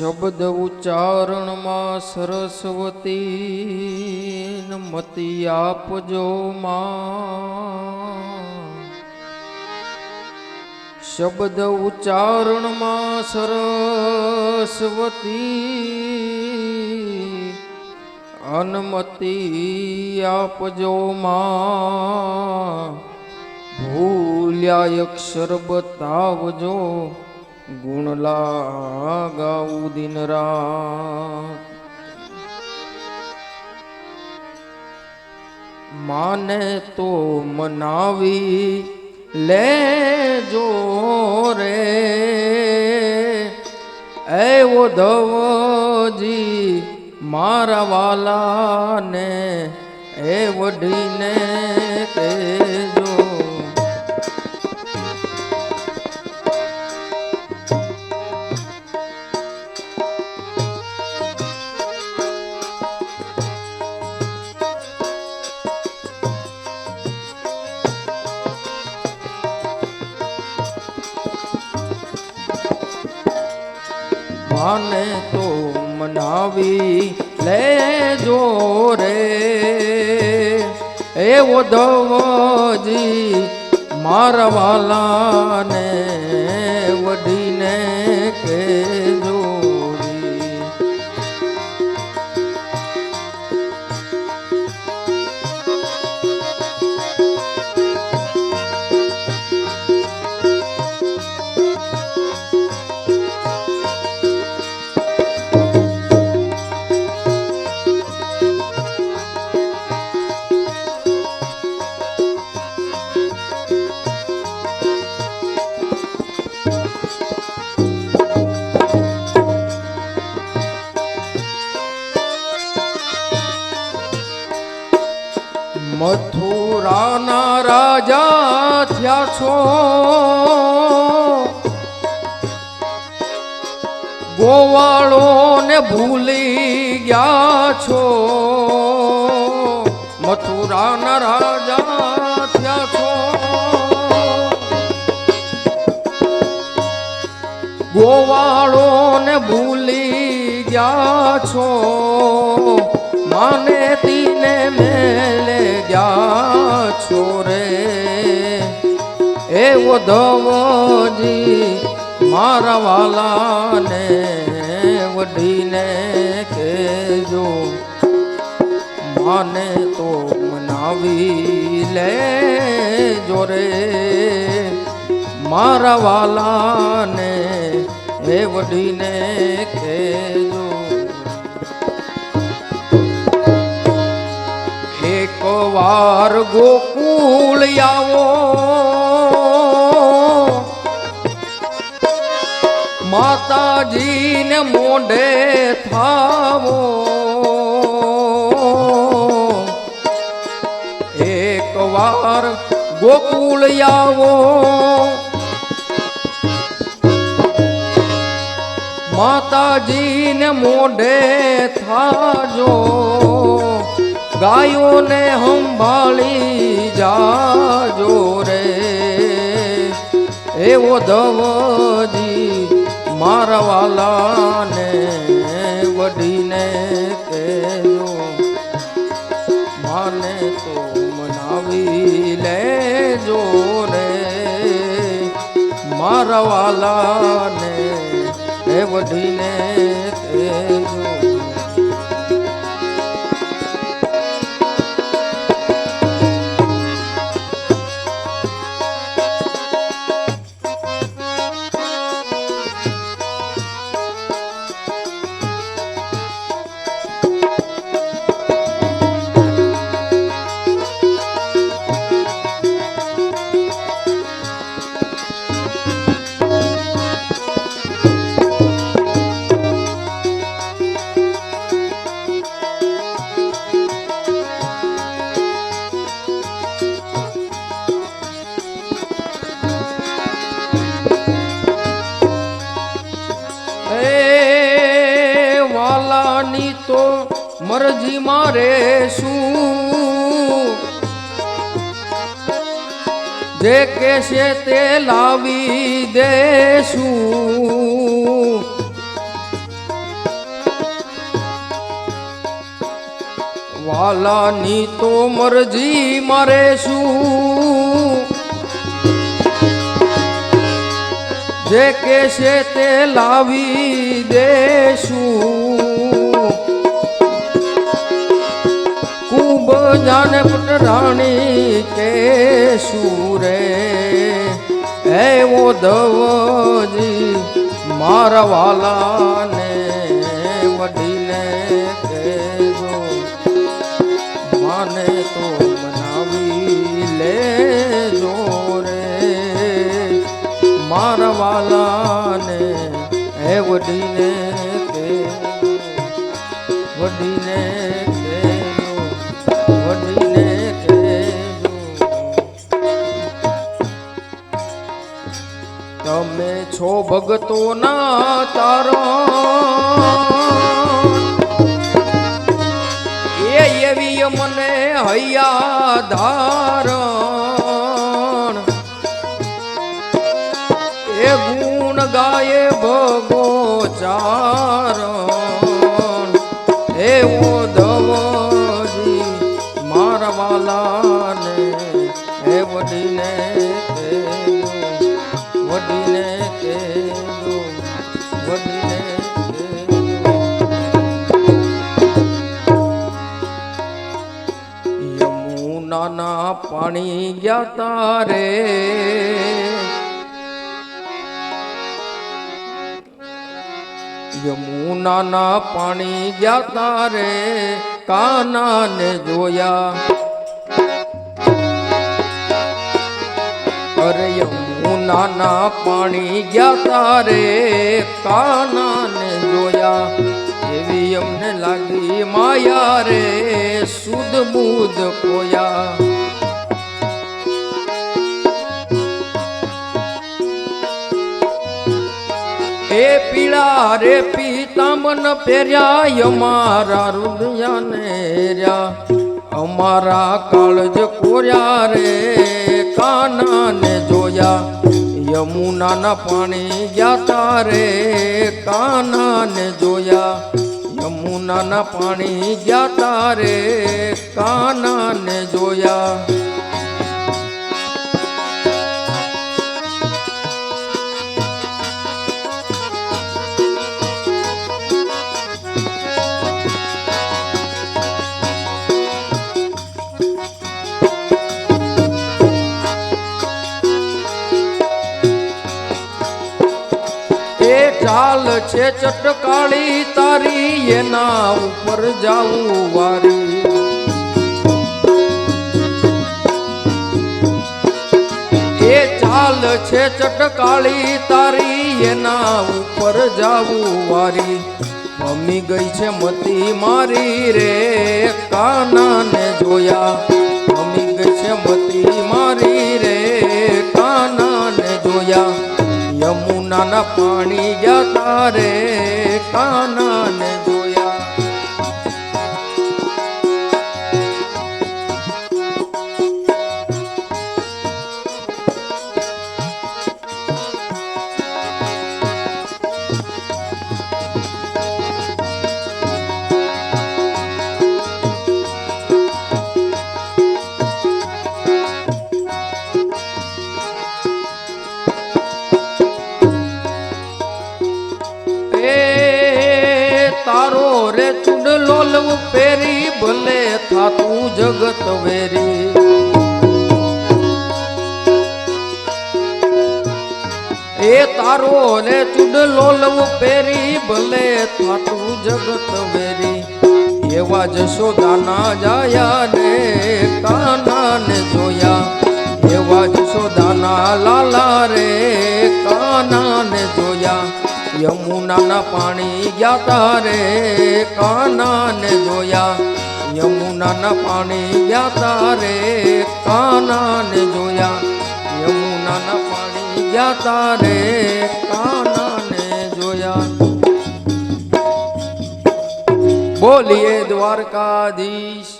શબ્દ ઉચ્ચારણમાં સરસ્વતી મતી આપજો માં. શબ્દ ઉચ્ચારણમાં સરસ્વતી અનમતિ આપજો માં. ભૂલ્યા અક્ષર બતાવજો ગુણ લાગાઉ દિન રાત. માને તો મનાવી લે જો રે. એ ધવજી મારા વાલાને, એ વઢીને કહેજો માને તો મનાવી લેજો રે. એ ધવજી મારા વાલાને વઢીને મથુરાના રાજા થયા છો. ગોવાળો ને ભૂલી ગયા છો. મથુરાના રાજા થયા છો. ગોવાળો ને ભૂલી ગયા છો. માને ગયા છો રે એ ધવજી મારા વાલાને વઢીને કેજો માને તો મનાવી લે રે. મારા વાલાને એ વઢીને કહેજો વાર ગોકુળ આવો. માતાજીને મોઢે થાવો. એક વાર ગોકુળ આવો. માતાજીને મોઢે થાજો. ગાયોને સંભાળી જાજો રે. એવો ધવજી મારા વાલાને વઢીને કહેજો, માને તો મનાવી લેજો રે. મારા વાલાને વઢીને તો મરજી મારે શું? જે કેશે તે લાવી દેશું. વાલાની તો મરજી મારે શું? જે કેશે તે લાવી દેશું. જાને પટરાણી કે સુરે હે ધવજી મારા વાલાને વડીને કહેજો. માને તો મનાવી લેજો રે. મારા વાલાને હે વડીને કહેજો. વડીને કહેજો. તમે છો ભગતોના તારણ. એ એવી મને હૈયા ધારણ. એ ગુણ ગાય ભગો ચારણ વડીને કહેજો વડીને યમુનાના પાણી ગયા તારે. યમુનાના પાણી ગયા તારે. કાનાને જોયા યમુનાના પાણી ગયા તારે કાનાને જોયા. એવી અમને લાગી માયા રે સુદ બુદ કોયા એ પીળા રે પીતાંબન પહેર્યા, અમારા રુદયાને રહ્યા અમારા કાળજ કોર્યા રે યમુનાના પાણી ગયા તારે કાનાને જોયા યમુનાના પાણી ગયા તારે કાનાને જોયા છે ચટકાળી તારી, એના ઉપર જાવું વારી. એ ચાલ છે ચટકાળી તારી, એના ઉપર જાવું વારી. મમ્મી ગઈ છે મતી મારી રે, કાનાને જોયા. યમુનાના પાણી જતા રે કાનાને પેરી ભલે થાતું જગત વેરી. એ તારો રે ચુડલો લવ પેરી ભલે થાતું જગત વેરી. એવા જશોદાના જાયા ને કાના ને જોયા. એવા જશોદાના લાલા રે કાના ને યમુનાના પાણી ગયા તારે કાનાને જોયા. યમુનાના પાણી ગયા તારે કાનાને જોયા. યમુનાના પાણી ગયા તારે કાનાને જોયા. બોલીએ દ્વારકાધીશ.